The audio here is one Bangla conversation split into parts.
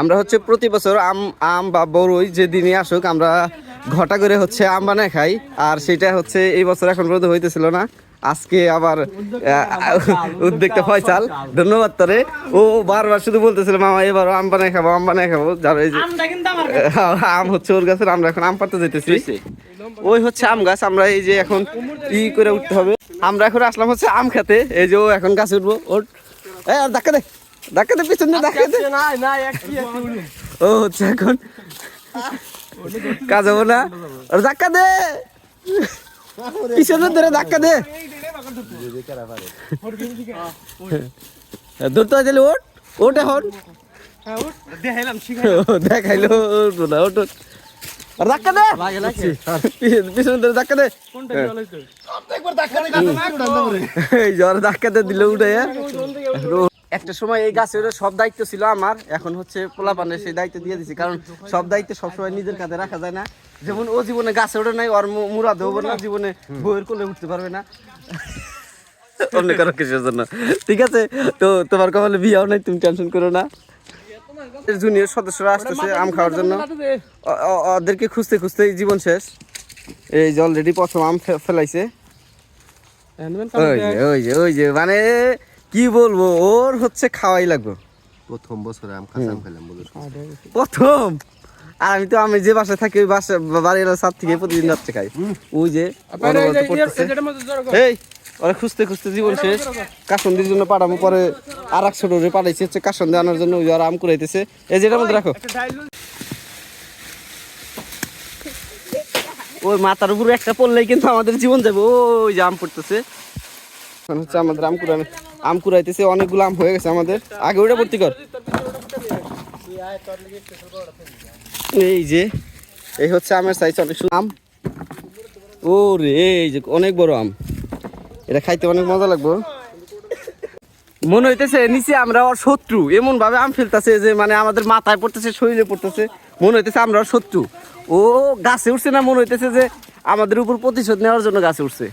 আমরা হচ্ছে প্রতি বছর আম আম বা বড়ই যে দিনই আসুক আমরা ঘটা করে হচ্ছে আম বানায় খাই। আর সেটা হচ্ছে এই বছর এখন পর্যন্ত হইতেছিল না। আজকে আবার উদ্যোগটা ফয়সাল। ধন্যবাদ তোরে। ও বারবার শুধু বলতেছিল মামা এবার আম বানায় খাব আম বানায় খাব। যার এই যে আমটা কিন্তু আমার আম হচ্ছে ওর গাছের আমরা এখন আম পাড়তে যাইতেছি। ওই হচ্ছে আম গাছ আমরা এই যে এখন ই করে উঠতে হবে। আমরা এখন আসলাম হচ্ছে আম খেতে। এই যে ও এখন গাছে উঠবো। ওর এই আর ধাক্কা দে। ধাক্কা দে পিছন দিয়ে ধাক্কা দে না না একটি একটি উড়ি ও হচ্ছে এখন কাজ হব না ওর ধাক্কা দে পিছনে ধরে ধাক্কা দে ধরতে হয় তাহলে ওট ওট এখন হ্যাঁ উঠ দেখাইলাম শিখা ও, দেখাইলো উঠবো না ওট ওঠ। আর ধাক্কা দে লাগে লাগে পিছনে- পিছনে ধরে ধাক্কা দে কোনটা জল হইতো এই জ্বর ধাক্কাতে দিল উঠে একটা সময় এই গাছের সব দায়িত্ব ছিল আমার এখন হচ্ছে পোলাপানের সেই দায়িত্ব দিয়ে দিছি কারণ সব দায়িত্ব সবসময় নিজের কাঁধে রাখা যায় না। যেমন ও জীবনে গাছে ওঠে নাই ওর মু- মুরাদ হব না জীবনে বইয়ের কোলে উঠতে পারবে না। অন্য কারও কিসের জন্য? ঠিক আছে তো তোমার কপালে বিয়াও নাই তুমি টেনশন করো না। জুনিয়র সদস্যরা আসতেছে আম খাওয়ার জন্য। ওদেরকে খুঁজতে খুঁজতে জীবন শেষ। এই যে অলরেডি প্রথম আম ফেলাইছে। ওই যে ওই যে ওই যে মানে কি বলব? ওর হচ্ছে খাওয়াই লাগবে। প্রথম বছরে আম খাসাম খেলাম বলে প্রথম? আর আমি তো আমি যে বাসায় থাকি ওই বাসা বাড়ির সাত থেকে প্রতিদিন রাত্রে খাই। ওই যে পড়তেছে। এই ওরা খুঁজতে খুঁজতে জীবন শেষ। কাসন্দির জন্য পাঠাবো পরে আর এক ছোট পাঠাইছে হচ্ছে কাসন্দি আনার জন্য ওই আর আম কুড়াইতেছে। এই যেটার মধ্যে রাখো। ওই মাথার উপরে একটা পড়লেই কিন্তু আমাদের জীবন যাবে। ওই যে আম পড়তেছে। হচ্ছে আমাদের আম কুড়ানো। আম কুড়াইতেছে, অনেকগুলো আম হয়ে গেছে আমাদের। আগে ওটা ভর্তি কর। এই যে, এই হচ্ছে আমের সাইজ অনেক আম। ও রে এই যে অনেক বড় আম। এটা খাইতে অনেক মজা লাগবো। মনে হইতেছে নিচে আমরা ওর শত্রু। এমন ভাবে আম ফেলতেছে যে মানে আমাদের মাথায় পড়তেছে, শরীরে পড়তেছে। মনে হইতেছে আমরা ওর শত্রু। ও গাছে উঠছে না, মনে হইতেছে যে আমাদের উপর প্রতিশোধ নেওয়ার জন্য গাছে উঠছে।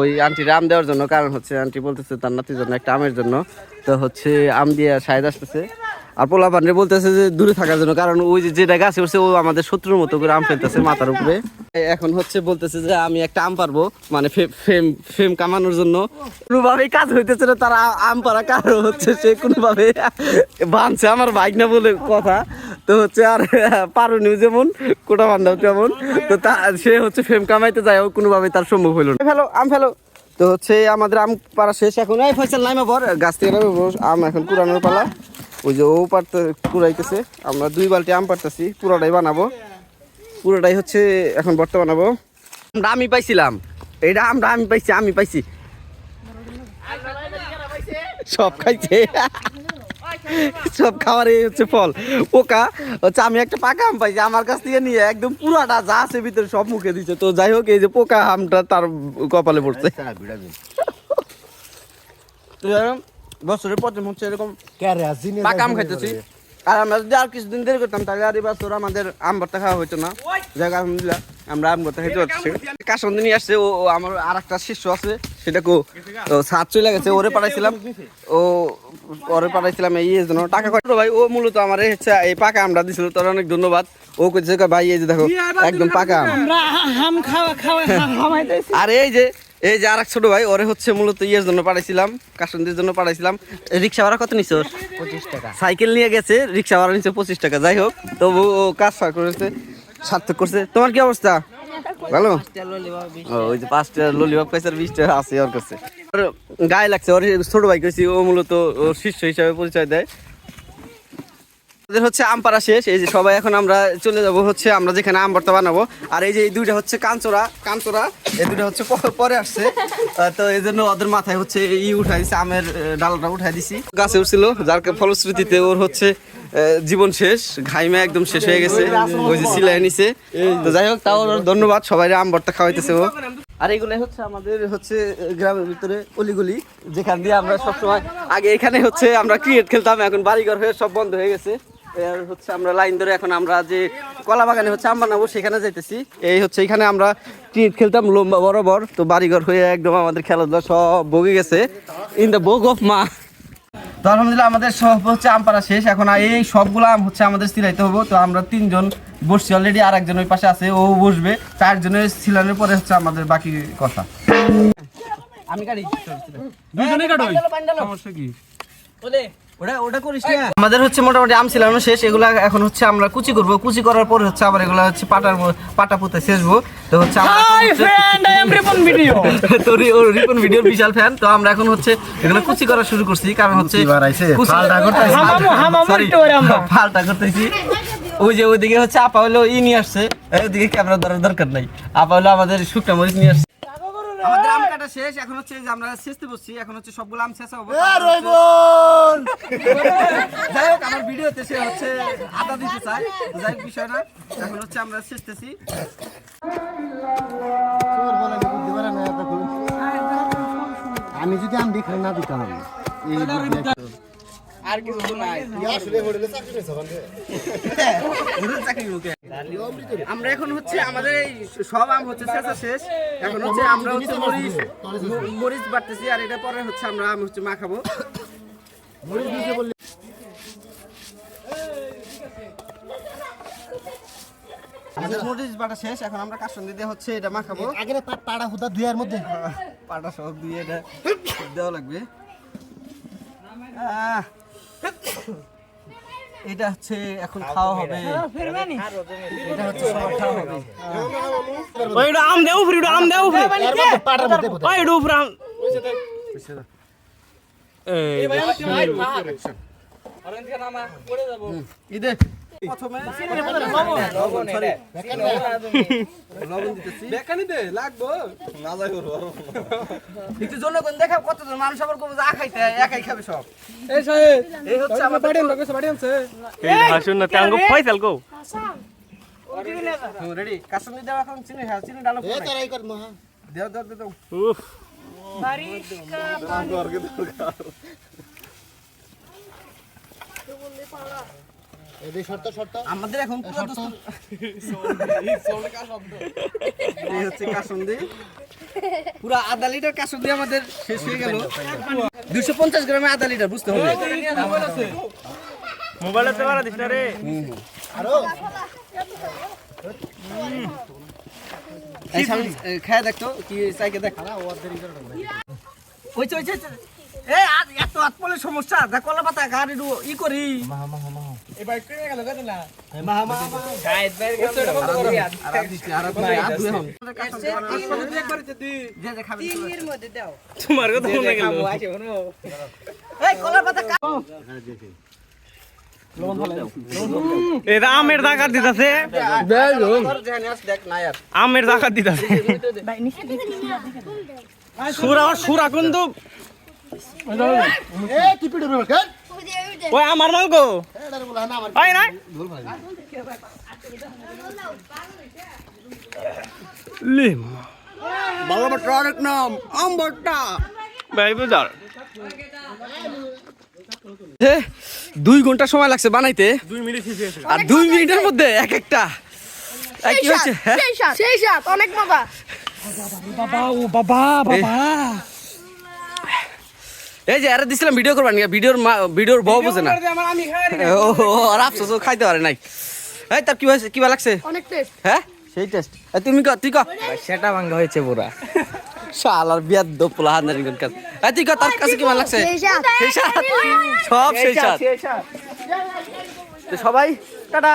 ওই আন্টির আম দেওয়ার জন্য, কারণ হচ্ছে আন্টি বলতেছে তার নাতির জন্য একটা আমের জন্য। তো হচ্ছে আম দিয়ে সাহেদ আসতেছে। আর পোলা পান্ডে বলতেছে যে দূরে থাকার জন্য, কারণ ওই যে যেটা গাছে উঠছে, ও আমাদের শত্রুর মতো করে আম ফেলতেছে মাথার উপরে। এখন হচ্ছে বলতেছে যে আমি একটা আম পারব মানে ফেম ফেম কামানোর জন্য। কোনোভাবেই কাজ হইতেছে না, তারা আম পারা কারও হচ্ছে সে কোনোভাবে বানছে আমার বাইক না বলে কথা। তো হচ্ছে আর পারুনি যেমন কোটা বান্ধাও তেমন তো তা সে হচ্ছে ফেম কামাইতে যায় ও কোনোভাবে তার সম্ভব হইল না। ফেলো আম ফেলো। তো হচ্ছে আমাদের আম পাড়া শেষ এখন। এই ফয়সাল নাইমা পর গাছ থেকে আম এখন কুড়ানোর পালা। ওই যে ও পারতে কুড়াইতেছে আমরা দুই বালতি আম পারতেছি পুরোটাই বানাবো। পুরোটাই হচ্ছে এখন বর্তমান বানাবো। আমরা আমি পাইছিলাম। এইটা আমরা আমি পাইছি আমি পাইছি। সব খাইছে। সব খাবারই হচ্ছে ফল। পোকা হচ্ছে আমি একটা পাকা আম পাইছি আমার কাছ থেকে নিয়ে একদম পুরাটা যা আছে ভিতরে সব মুখে দিচ্ছে তো যাই হোক এই যে পোকা আমটা তার কপালে পড়ছে। তো বছরের প্রথম হচ্ছে এরকম পাকা আম খাইতেছি। আর আমরা যদি আর কিছুদিন দেরি করতাম তাহলে আর এবার তোর আমাদের আম ভর্তা খাওয়া হইতো না। যাক আলহামদুলিল্লাহ। আমরা আম ভর্তা খাইতে পারছি কাসন্দি নিয়ে আসছে ও আমার আর একটা শিষ্য আছে সেটা কো? তো সাত চলে গেছে ওরে পাঠাইছিলাম। ও ওরে পাঠাইছিলাম এই জন্য টাকা কত ভাই ও মূলত আমার হচ্ছে এই পাকা আমটা দিছিল তোর অনেক ধন্যবাদ। ও কইছে ভাই এই যে দেখো একদম পাকা আম। আমরা হাম খাওয়া খাওয়া আর এই যে এই যে আর এক ছোট ভাই ওরে হচ্ছে মূলত ইয়ের জন্য পাঠাইছিলাম কাসন্দির জন্য পাঠাইছিলাম। রিক্সা ভাড়া কত নিছ? পঁচিশ টাকা। সাইকেল নিয়ে গেছে রিক্সা ভাড়া নিচ্ছে পঁচিশ টাকা যাই হোক। তবু ও কাজ করেছে। সার্থক করছে। তোমার কি অবস্থা? ভালো? ওই যে পাঁচটা আর বিশ টাকা আছে, ওর কাছে। ওর গায়ে লাগছে, ওর ছোট ভাই ও মূলত ও শিষ্য হিসাবে পরিচয় দেয়। আমাদের হচ্ছে আম পাড়া শেষ, এই যে সবাই এখন আমরা চলে যাব হচ্ছে, আমরা যেখানে আম ভর্তা বানাবো। আর এই যে এই দুইটা হচ্ছে কাঞ্চরা কাঞ্চরা, এই দুইটা হচ্ছে পরে আসছে। তো এই জন্য ওদের মাথায় হচ্ছে ই উঠাই দিছে, আমের ডালটা উঠাই দিছি। গাছে উঠছিল, যার ফলশ্রুতিতে ওর হচ্ছে জীবন শেষ, ঘাইমা একদম শেষ হয়ে গেছে। ওই যে সিলাই নিছে। তো যাই হোক, তাও ধন্যবাদ সবাই আম ভর্তা খাওয়াইতেছে ও। আর এগুলো হচ্ছে আমাদের হচ্ছে গ্রামের ভিতরে অলিগলি, যেখান দিয়ে আমরা সবসময় আগে এখানে হচ্ছে আমরা ক্রিকেট খেলতাম, এখন বাড়িঘর হয়ে সব বন্ধ হয়ে গেছে। হচ্ছে আমরা লাইন ধরে এখন আমরা যে কলা বাগানে হচ্ছে আম বানাবো, সেখানে যাইতেছি। এই হচ্ছে এখানে আমরা ক্রিকেট খেলতাম লম্বা বরাবর। তো বাড়িঘর হয়ে একদম আমাদের খেলাধুলা সব বগে গেছে। ইন দ্য বুক অফ মা তো আলহামদুলিল্লাহ আমাদের সব হচ্ছে আম পাড়া শেষ। এখন এই সবগুলো আম হচ্ছে আমাদের সিলাইতে হবে। তো আমরা তিনজন বসছি অলরেডি আর একজন ওই পাশে আছে ও বসবে। চারজনের সিলানোর পরে হচ্ছে আমাদের বাকি কথা। আমি গাড়ি দুজনে কাটো। সমস্যা কি? আমাদের হচ্ছে মোটামুটি আম ছিলানো শেষ এগুলা এখন হচ্ছে আমরা কুচি করব। কুচি করার পরে হচ্ছে আবার এগুলা হচ্ছে পাটার পাটা পুঁতে শেষবো তো হচ্ছে hi friend I am Ripon video তো রি- রিপন ভিডিওর বিশাল ফ্যান তো আমরা এখন হচ্ছে এগুলো কুচি করা শুরু করছি কারণ হচ্ছে কুচি- হামামু হামামু একটু আমরা। ফালটা করতেছি। ওই যে ওইদিকে হচ্ছে আপা হলো ই নিয়ে আসছে। ওইদিকে ক্যামেরা ধরার দরকার নাই। আপা হলো আমাদের শুকনা মরিচ নিয়ে আসছে। আমাদের আম কাটা শেষ এখন হচ্ছে যে আমরা শেষতে বসছি এখন হচ্ছে সবগুলো আম শেষ হবে যাই হোক আমার ভিডিওতে সে হচ্ছে আদা দিতে চায় যাই হোক বিষয় না এখন হচ্ছে আমরা শেষতেছি। আমি যদি আম দেখে না দিতাম আর কিছু নাই। হোটেল চাকরি মুখে। আমরা এখন হচ্ছে আমাদের এই সব আম হচ্ছে শেষা শেষ। এখন হচ্ছে আমরা হচ্ছে মরিচ মরিচ বাড়তেছি আর এটা পরে হচ্ছে আমরা আম হচ্ছে মাখাবো। আমাদের মরিচ বাটা শেষ এখন আমরা কাসন্দি দিয়ে হচ্ছে এটা মাখাবো। আগে তার পাড়া হুদা দুয়ার মধ্যে। পাটা সব দিয়ে এটা দেওয়া লাগবে। আহ, এটা হচ্ছে এখন খাওয়া হবে। এটা হচ্ছে সবার খাওয়া হবে। ওই আম দেও ফ্রি আম দেও ফ্রি ওই ডু ফ্রি আম। ইদে প্রথমে লবণ আরে লবণ দিতেছি দেখানি দে লাগবো একটু জনগণ দেখা কতজন মানুষ আবার কবে যা খাইতে একাই খাবে সব। এই সাহেব এই হচ্ছে আমাদের বাড়ি লোকে বাড়ি আনছে। এই হাসুন না তাঙ্গো ফয়সাল কো রেডি। কাসন্দি দেওয়া এখন চিনি হ্যাঁ চিনি ডালো এ তোরা কর মহা দেও দেও দেও উফ। এই শর্ত শর্ত আমাদের এখন পুরো দোস্ত এই হচ্ছে কাসন্দি। পুরো আধা লিটার কাসন্দি আমাদের শেষ হয়ে গেল। দুশো পঞ্চাশ গ্রামে আধা লিটার বুঝতে হবে। মোবাইলে তো বাড়া দিস না রে। এই সামনে খায় দেখতো কি চাইকে দেখ। ওইছে ওইছে। এ আজ এত আত পলে সমস্যা। দেখ কলা পাতা গাড়ি ই করি। এই বাইক করে গেল কত না? মা মা মা। গাইড বাইক করে বন্ধ করে। আর আরাম দিছি আরাম দিছি আত দুই হন একবার দি যে যে খাবি তোমার কথা মনে গেল। এই কলা পাতা কা এটা আমের দাকার দিতাছে। তোর যেখানে আস দেখ না यार আমের দাকার দিতাছে সুরা সুরা কিন্তু ওই আমার মাল গো। এটার বলা না লিম আরেক নাম আম ভাই দুই ঘণ্টা সময় লাগছে বানাইতে। দুই মিনিট আর দুই মিনিটের মধ্যে এক একটা। কি হ্যাঁ? অনেক বাবা ও বাবা বাবা। এই যে আরে দিছিলাম ভিডিও করবার নিয়ে ভিডিওর ভিডিওর বউ বোঝে না। ও আর আফসোস খাইতে পারে নাই। এই তার কি হয়েছে কিবা লাগছে? অনেক টেস্ট হ্যাঁ? সেই টেস্ট তুমি ক তুই ক। সেটা ভাঙ্গা হয়েছে পুরা। শালার বিয়ার দো পোলা কাজ এই তুই ক তার কাছে লাগছে? সেই সাত। সেই সাত। সব সেই সবাই টাটা।